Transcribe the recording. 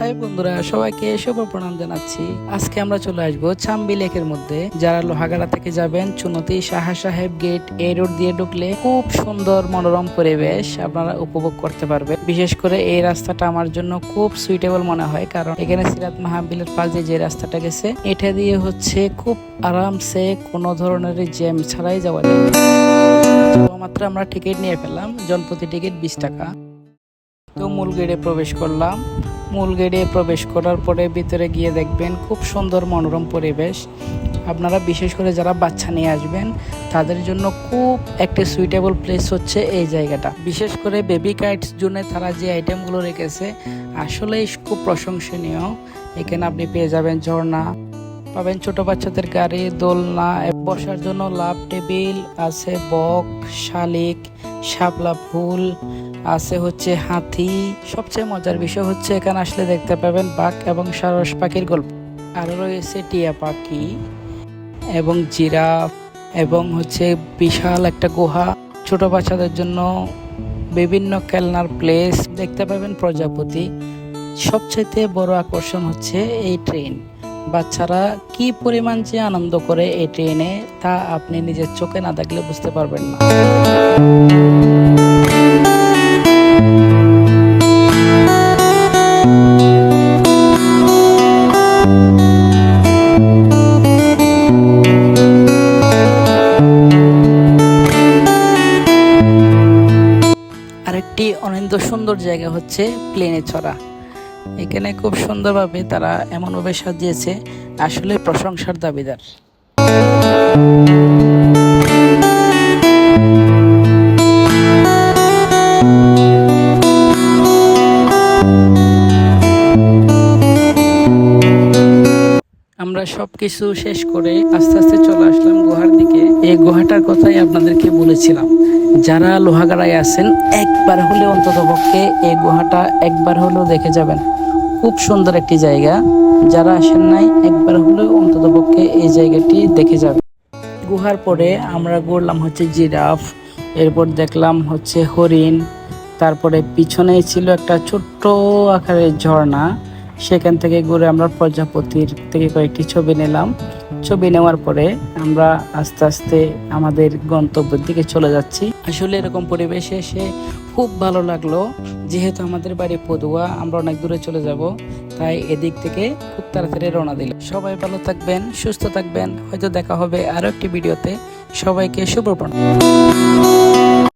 High বন্ধুরা, সবাইকে শুভ প্রণাম জানাচ্ছি। আজকে আমরা চলে আসব চাম্বি লেকের মধ্যে। যারা লোহাগাড়া থেকে যাবেন, চুনতি সাহা সাহেব গেট এই রোড দিয়ে ঢুকলে খুব সুন্দর মনোরম পরিবেশ আপনারা উপভোগ করতে পারবেন। বিশেষ করে এই রাস্তাটা আমার জন্য খুব সুইটেবল মনে হয়, কারণ এখানে সিরাত মাহাবিলের পাশ দিয়ে যে রাস্তাটা গেছে, এটা দিয়ে হচ্ছে খুব আরামসে কোনো ধরনের জ্যাম ছাড়াই যাওয়া যায়। মাত্র আমরা টিকিট নিয়ে ফেললাম, জনপ্রতি টিকিট বিশ টাকা। তো মূল গেটে প্রবেশ করলাম। মূল গেটে প্রবেশ করার পরে ভিতরে গিয়ে দেখবেন খুব সুন্দর মনোরম পরিবেশ। আপনারা বিশেষ করে যারা বাচ্চা নিয়ে আসবেন, তাদের জন্য খুব একটা সুইটেবল প্লেস হচ্ছে এই জায়গাটা। বিশেষ করে বেবি কাইটস জন্য তারা যে আইটেমগুলো রেখেছে, আসলেই খুব প্রশংসনীয়। এখানে আপনি পেয়ে যাবেন ঝর্ণা, পাবেন ছোট বাচ্চাদের গাড়ি, দোলনা, বসার জন্য লাভ টেবিল আছে, বক, শালিক, শাপলা ফুল আছে হচ্ছে হাতি। সবচেয়ে মজার বিষয় হচ্ছে, এখানে আসলে দেখতে পাবেন বাঘ এবং সারস পাখির গল্প। আরও রয়েছে টিয়া পাখি এবং জিরাফ এবং হচ্ছে বিশাল একটা গুহা। ছোট বাচ্চাদের জন্য বিভিন্ন খেলনার প্লেস দেখতে পাবেন প্রজাপতি। সবচেয়ে বড় আকর্ষণ হচ্ছে এই ট্রেন বাচ্চারা কি পরিমাণ যে আনন্দ করে এই ট্রেনে তা আপনি নিজের চোখে না দেখলে বুঝতে পারবেন না। আরেকটি অনিন্দ সুন্দর জায়গা হচ্ছে প্লেনে চড়া। এখানে খুব সুন্দরভাবে তারা এমনভাবে সাজিয়েছে, আসলে প্রশংসার দাবিদার। আমরা সবকিছু শেষ করে আস্তে আস্তে চলে আসলাম গুহার দিকে। এই গুহাটার কথাই আপনাদেরকে বলেছিলাম। যারা লোহাগাড়ায় আছেন, একবার হলে অন্তত পক্ষে এই গুহাটা একবার হলেও দেখে যাবেন। খুব সুন্দর একটি জায়গা। যারা আসেন নাই, একবার হলেও অন্তত পক্ষে এই জায়গাটি দেখে যাবেন। গুহার পরে আমরা ঘুরলাম হচ্ছে জিরাফ, এরপর দেখলাম হচ্ছে হরিণ, তারপরে পিছনেই ছিল একটা ছোট্ট আকারের ঝর্ণা। সেখান থেকে ঘুরে আমরা প্রজাপতির থেকে কয়েকটি ছবি নিলাম। ছবি নেওয়ার পরে আমরা আস্তে আস্তে আমাদের গন্তব্যের দিকে চলে যাচ্ছি। আসলে এরকম পরিবেশে এসে খুব ভালো লাগল। যেহেতু আমাদের বাড়ি পদুয়া, আমরা অনেক দূরে চলে যাব, তাই এদিক থেকে খুব তাড়াতাড়ি রওনা দিল সবাই ভালো থাকবেন, সুস্থ থাকবেন। হয়তো দেখা হবে আরও একটি ভিডিওতে। সবাইকে শুভ প্রণাম